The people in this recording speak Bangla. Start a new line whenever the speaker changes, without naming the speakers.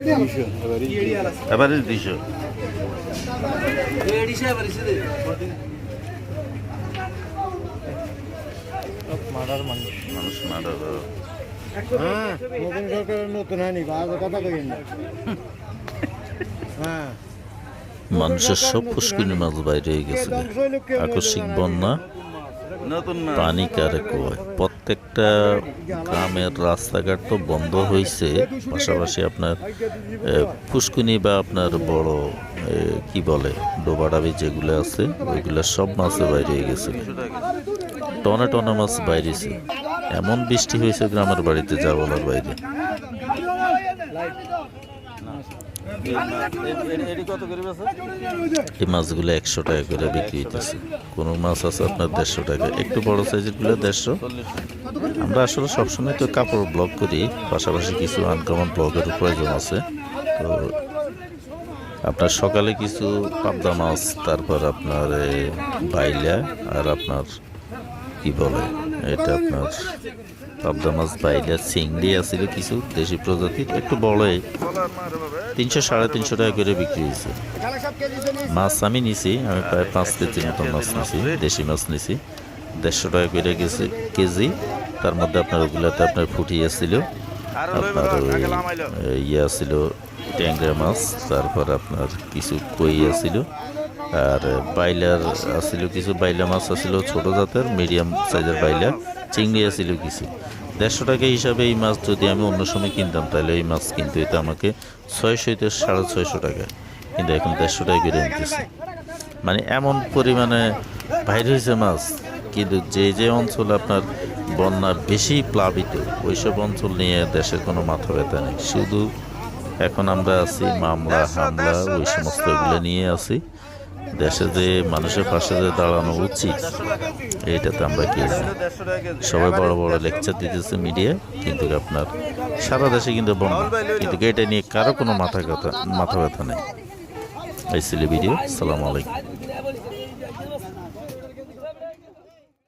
দুইশো মানুষ
হ্যাঁ নতুন সরকারের নতুন কথা কই না। হ্যাঁ।
মানুষের সব পুষ্কুনি মাছ বাইরে হয়ে গেছে আকস্মিক বন্যা। পানি কারে কয়? প্রত্যেকটা গ্রামের রাস্তাঘাট তো বন্ধ হয়েছে পাশাপাশি আপনার ফুসকুনি বা আপনার বড় কি বলে, ডোবাডাবি যেগুলো আছে, ওইগুলো সব মাছে বাইরে গেছে। টনে টনে মাছ বাইরেছে। এমন বৃষ্টি হয়েছে গ্রামের বাড়িতে, যা বলার বাইরে? এই মাছগুলো একশো টাকা করে বিক্রি হইতেছে। কোনো মাছ আছে আপনার দেড়শো টাকা। একটু বড় সাইজেরগুলো দেড়শো। আমরা আসলে সবসময় তো কাপড় ব্লগ করি, পাশাপাশি কিছু আনকমন ব্লগের প্রয়োজন আছে। তো আপনার সকালে কিছু পাবদা মাছ, তারপর আপনার বাইলা আর আপনার কি বলে? এটা আপনার পাবদা মাছ বাইলা চিংড়ি আছিল কিছু দেশি প্রজাতির, একটু বড়ই। তিনশো, সাড়ে তিনশো টাকা করে বিক্রি হয়েছে। মাছ আমি নিছি, আমি প্রায় পাঁচ কেজির মতো মাছ নিছি, দেশি মাছ নিছি। দেড়শো টাকা করে গেছে, কেজি। তার মধ্যে আপনার ওগুলাতে আপনার ফুটিয়ে ছিল আপনার ইয়ে ছিল ট্যাংরা মাছ, তারপর আপনার কিছু কই আছিল। আর বাইলার আছিল কিছু, বাইলা মাছ আছিল ছোট জাতের মিডিয়াম সাইজের বাইলা, চিংড়ি আছিল কিছু। দেড়শো টাকা হিসাবে এই মাছ যদি আমি অন্য সময় কিনতাম, তাহলে এই মাছ কিনতে হইতো আমাকে ছয়শো হইতে সাড়ে ছয়শো টাকা। কিন্তু এখন দেড়শো টাকা করে নিতেছে মানে এমন পরিমাণে বাইরে হয়েছে মাছ, কিন্তু যে যে অঞ্চল আপনার বন্যা বেশি প্লাবিত, ওইসব অঞ্চল নিয়ে দেশের কোনো মাথা ব্যথা নেই। শুধু এখন আমরা আছি, মামলা, হামলা, ওই সমস্ত এগুলো নিয়ে আছি। দেশে যে মানুষের পাশে যে দাঁড়ানো উচিত, এইটাতে আমরা কি। সবাই বড় বড় লেকচার দিতেছে মিডিয়া কিন্তু আপনার সারা দেশে কিন্তু বন্ধ। কিন্তু এটা নিয়ে কারও কোনো মাথা কথা মাথা ব্যথা নেই। এই ছিল ভিডিও সালাম আলাইকুম।